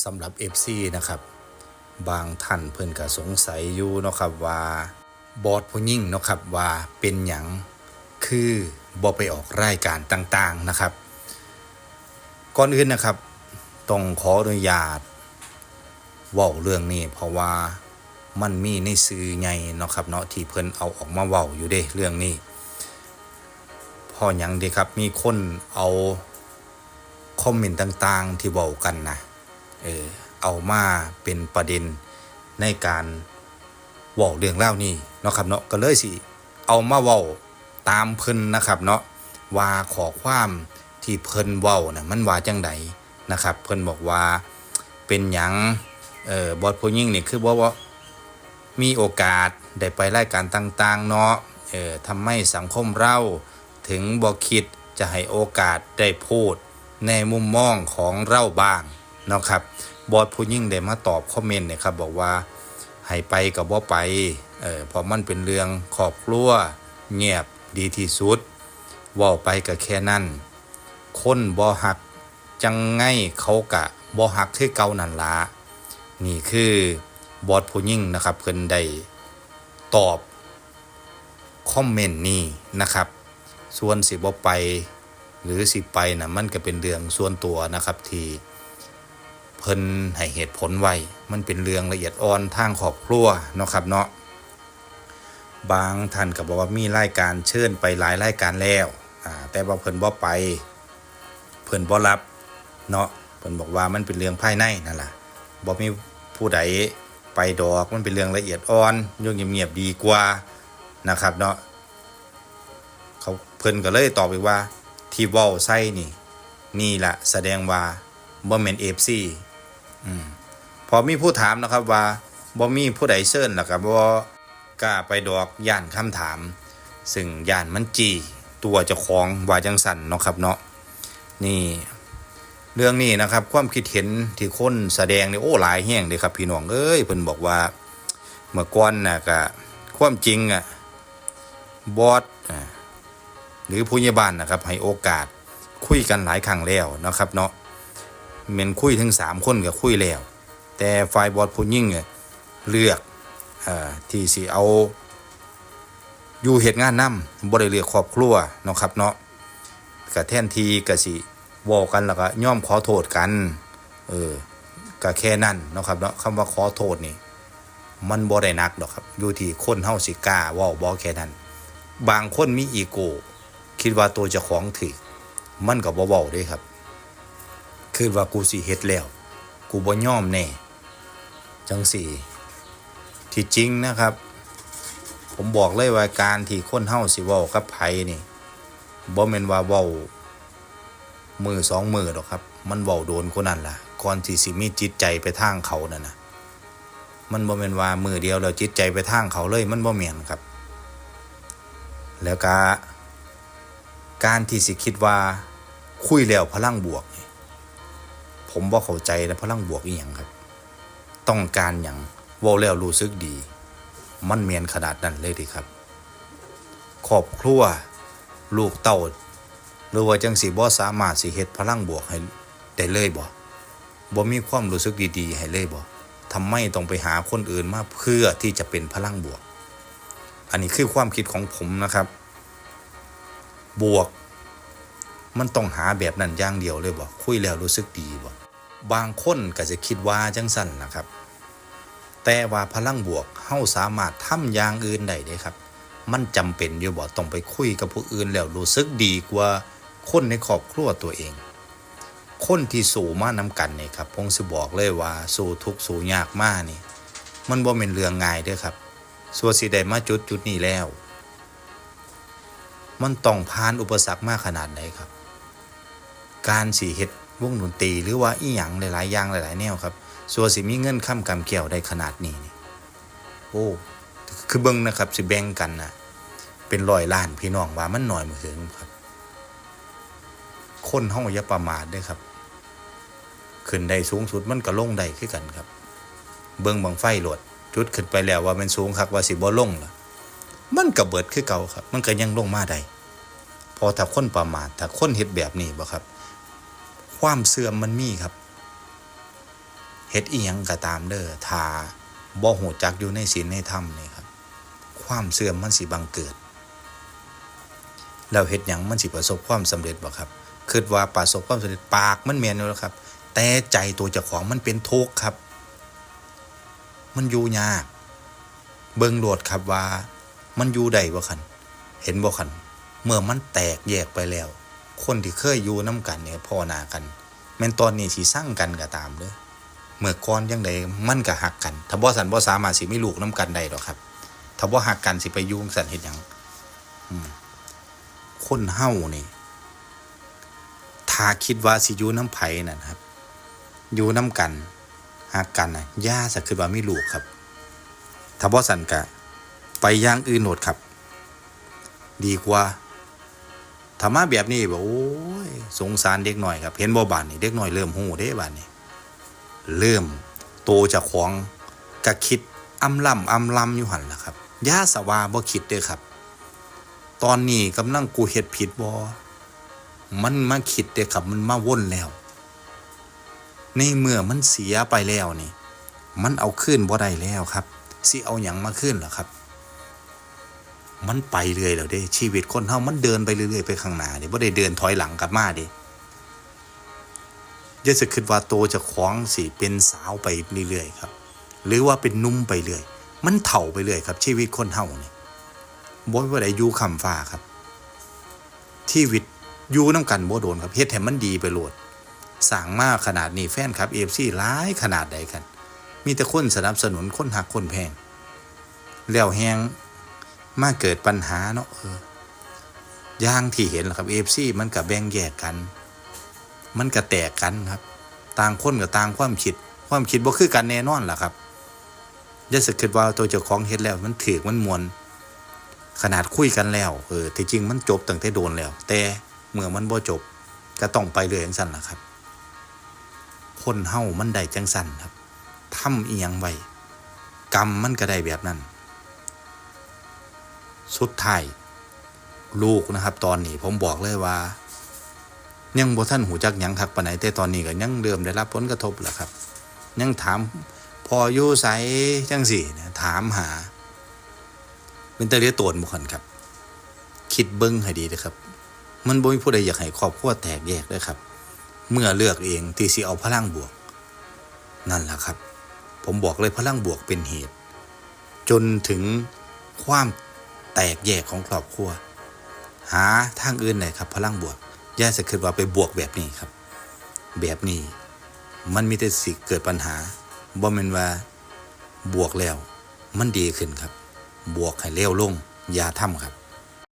สำหรับ FC นะครับ บางท่านเพิ่นก็สงสัยอยู่เนาะครับว่าบอสผู้ยิ่งเนาะครับว่าเป็นหยังคือบ่ไปออกรายการต่างๆนะครับ ก่อนอื่นนะครับต้องขออนุญาตว้าเรื่องนี้เพราะว่ามันมีในสื่อใหญ่เนาะครับเนาะที่เพิ่นเอาออกมาเว้าอยู่เด้เรื่องนี้เพอหยังเด้ครับมีคนเอาคอมเมนต์ต่างๆ ที่เว้ากันนะ เออเอามาเป็นประเด็นในการว้าเรื่องเล่านี้เนาะครับเนาะก็เลยสิเอามาว้าตามเพิ่นนะครับเนาะว่าขอความที่เพิ่นว้านะมันว่าจังไดนะครับ เพิ่นบอกว่าเป็นหยังเออบอสผู้ยิ่งนี่คือบ่ว่ามีโอกาสได้ไปรายการต่างๆเนาะเอ่อทำให้สังคมเราถึงบ่คิดจะให้โอกาสได้พูดในมุมมองของเราบ้าง นะครับบอสผู้ยิ่งได้มาตอบคอมเมนต์เนี่ยครับบอกว่าให้ไปกับบ่ไปเออพราะมันเป็นเรื่องครอบครัวเงียบดีที่สุดว้าไปก็แค่นั้นคนบ่หักจังไงเขากะบ่หักคือเก่านั่นละนี่คือบอสผู้ยิ่งนะครับเพิ่นได้ตอบคอมเมนต์นี้นะครับ ส่วนสิบ่ไป หรือสิไปนะมันก็เป็นเรื่องส่วนตัวนะครับที่ เพิ่นให้เหตุผลไว้ มันเป็นเรื่องละเอียดอ่อนทางครอบครัวเนาะครับเนาะบางท่านก็บอกว่ามีรายการเชิญไปหลายรายการแล้วอ่าแต่ว่าเพิ่นบ่ไป เพิ่นบ่รับเนาะเพิ่นบอกว่ามันเป็นเรื่องภายในนั่นล่ะบ่มีผู้ใดไปดอกมันเป็นเรื่องละเอียดอ่อนยู่เงียบๆดีกว่านะครับเนาะเขาเพิ่นก็เลยตอบไปว่าที่เว้าใส่นี่ นี่ล่ะแสดงว่าบ่แม่น FC อืม พอมีผู้ถามนะครับว่าบ่มีผู้ใดเชิญแล้วก็บ่กล้าไปดอกย่านคำถาม ซึ่งย่านมันจีตัวเจ้าของว่าจังสันเนาะครับเนาะนี่ เรื่องนี้นะครับ ความคิดเห็นที่คนแสดงนี่โอ้หลายแห้งเลยครับ พี่น้องเอ้ยเพิ่นบอกว่าเมื่อก่อนน่ะก็ความจริงอะบอสอะหรือผู้ใหญ่บ้านนะครับ ให้โอกาสคุยกันหลายครั้งแล้วนะครับเนาะ เมนคุยถึงสามคนก็คุยแล้ว แต่ฝ่ายบอสผู้ยิ่งเนี่ยเลือกอที่สิเอา อยู่เหตุงานนำบ่ได้เลือกครอบครัวเนาะครับเนาะก็แทนทีก็สิเว้ากันแล้วก็ย่อมขอโทษกัน เออก็แค่นั้นเนาะครับเนาะคำว่าขอโทษนี่ มันบ่ได้นักดอกครับ อยู่ที่คนเฮาสิกล้าว้าบ่แค่นั้น บางคนมีอีโก้คิดว่าตัวเจ้าของถูกมันก็บ่เว้าเด้ครับ คิดว่ากูสิเฮ็ดแล้ว กูบ่ยอมแน่จังสี่ ที่จริงนะครับ ผมบอกเลยว่าการที่คนเฮาสิเว้ากับไผนี่บ่แม่นว่าเว้ามือสองมือดอกครับ มันเว้าโดนคนนั้นล่ะก่อนที่สิมีจิตใจไปทางเขานั่นนะมันบ่แม่นว่ามือเดียวแล้วจิตใจไปทางเขาเลยมันบ่แม่นครับ แล้วก็การที่สิคิดว่าคุยแล้วพลังบวกนี ผมบ่เข้าใจนะพลังบวกอีหยังครับ ต้องการหยังเว้าแล้วรู้สึกดี มันแม่นขนาดนั้นเลยดิครับครอบครัวลูกเต้าหรือว่าจังสิบ่สามารถสิเฮ็ดพลังบวกให้ได้เลยบ่บ่มีความรู้สึกดีๆให้เลยบ่ทำไมต้องไปหาคนอื่นมาเพื่อที่จะเป็นพลังบวก อันนี้คือความคิดของผมนะครับ บวก มันต้องหาแบบนั้นอย่างเดียวเลยบ่คุยแล้วรู้สึกดีบ่ บางคนก็จะคิดว่าจังสั่นนะครับ แต่ว่าพลังบวกเฮาสามารถทำอย่างอื่นได้เด้ครับ มันจำเป็นอยู่บ่ต้องไปคุยกับผู้อื่นแล้วรู้สึกดีกว่าคนในครอบครัวตัวเอง คนที่สู่มานำกันนี่ครับผมสิบอกเลยว่าสู่ทุกสู่ยากมากนี่ มันบ่เป็นเรื่องง่ายเด้อครับส่วนสิได้มาจุดจุดนี้แล้ว มันต้องผ่านอุปสรรคมากขนาดไหนครับ การสีเฮ็ด วงดนตรีหรือว่าอีหยังหลาย ๆ อย่างหลาย ๆ แนวครับส่วนสิมีเงินค้ำกำเกี่ยวได้ขนาดนี้นี่โอ้คือเบิ่งนะครับสิแบ่งกันนะเป็นร้อยล้านพี่น้องว่ามันหน้อยมือเหิงครับ คนเฮาอย่าประมาทด้อครับ ขึ้นได้สูงสุดมันก็ลงได้คือกันครับ เบิ่งบังไฟโหลดจุดขึ้นไปแล้วว่ามันสูงคักว่าสิบ่ลงล่ะมันก็เบิดคือเก่าครับ มันก็ยังลงมาได้พอถ้าคนประมาทถ้าคนเฮ็ดแบบนี้บ่ครับ ความเสื่อมมันมีครับเฮ็ดอีหยังก็ตามเด้อถ้าบ่ฮู้จักอยู่ในศีลในธรรมนี่ครับ ความเสื่อมมันสิบังเกิด แล้วเฮ็ดหยังมันสิประสบความสำเร็จบ่ครับคิดว่าประสบความสำเร็จปากมันแม่นอยู่แล้วครับ แต่ใจตัวเจ้าของมันเป็นทุกข์ครับ มันอยู่ยากเบิ่งโลดครับว่า มันอยู่ได้บ่คันเห็นบ่คันเมื่อมันแตกแยกไปแล้ว คนที่เคยอยู่นํกันเนี่ยพ่อหนากันแม่นตอนนี้สิสร้างกันก็ตามเด้อเมื่อก่อนยังไดมันก็หักกันถ้าบ่สันบ่สามารถสิไมีลูกนํกันได้ดอกครับถ้าบ่หักกันสิไปยู่งสันเฮ็ดหยังคนเฮานี่ถ้าคิดว่าสิอยู่น้ำไผ่นั่นครับ อยู่น้ำกันหักกันนะย่าสะคือว่าไมีลูกครับถ้าบ่สันกะไปย่างอื่นโหนดครับ ดีกว่า ถ้ามาแบบนี้แบบโอ้ยสงสารเด็กหน่อยครับเห็นบ่บานนี่เด็กหน่อยเริ่มหูเด้บานนี่เริ่มโตจากของกะคิดอำล่ำอำลำอยู่หันล่ะครับย่าสวาบ่คิดเด้อครับ ตอนนี้กำลังกูเฮ็ดผิดบ่มันมาคิดเด้อครับมันมาว่นแล้ว ในเมื่อมันเสียไปแล้วนี่ มันเอาขึ้นบ่ได้แล้วครับสิเอาหยังมาขึ้นเหรอครับ มันไปเรื่อยแล้วเด้ ชีวิตคนเฮามันเดินไปเรื่อยๆไปข้างหน้าเด้บ่ได้เดินถอยหลังกลับมาเด้อย่าสิคิดว่าโตจะคล้องสิเป็นสาวไปเรื่อยๆครับ หรือว่าเป็นนุ่มไปเรื่อยมันเฒ่าไปเรื่อยครับ ชีวิตคนเฮานี่บ่ว่าได้อยู่คำฟ้าครับ ชีวิตอยู่นํกันบ่โดนครับเฮ็ดให้มันดีไปโลดสร้างมาขนาดนี้แฟนครับ FC หลายขนาดใดกัน มีแต่คนสนับสนุนคนหักคนแพงแล้วแฮง มาเกิดปัญหาเนาะเออย่างที่เห็นล่ะครับ AFC มันก็แบ่งแยกกัน มันก็แตกกันครับ ต่างคนกับต่างความคิด ความคิดบ่คือกันแน่นอนล่ะครับย่าสึกคิดว่าตัวเจ้าของเฮ็ดแล้ว มันถือมันมวนขนาดคุยกันแล้ว เออที่จริงมันจบตั้งแต่โดนแล้ว แต่เมื่อมันบ่จบ ก็ต้องไปเรื่อยจังซั่นล่ะครับ คนเฮามันได้จังซั่นครับทำอีหยังไว้กรรมมันก็ได้แบบนั้น สุดท้ายลูกนะครับ ตอนนี้ผมบอกเลยว่า ยังบ่ท่านหูจักยังคักปานไหนแต่ตอนนี้ก็ยังเริ่มได้รับผลกระทบแหละครับ ยังถามพออยู่ไสจังสี่นะถามหา เป็นตะเลียโตนบุคคลครับ คิดเบิ้งให้ดีนะครับ มันบ่มีผู้ใดอยากให้ครอบครัวแตกแยกเลยครับ เมื่อเลือกเองที่สิเอาพลังบวก นั่นแหละครับ ผมบอกเลยพลังบวกเป็นเหตุ จนถึงความ แตกแยกของครอบครัว หาทางอื่นไหนครับพลังบวกย่าจะคิดว่าไปบวกแบบนี้ครับ แบบนี้ มันมีแต่สิเกิดปัญหาบ่แม่นว่าบวกแล้ว มันดีขึ้นครับ บวกให้เร็วลงอย่าทำครับ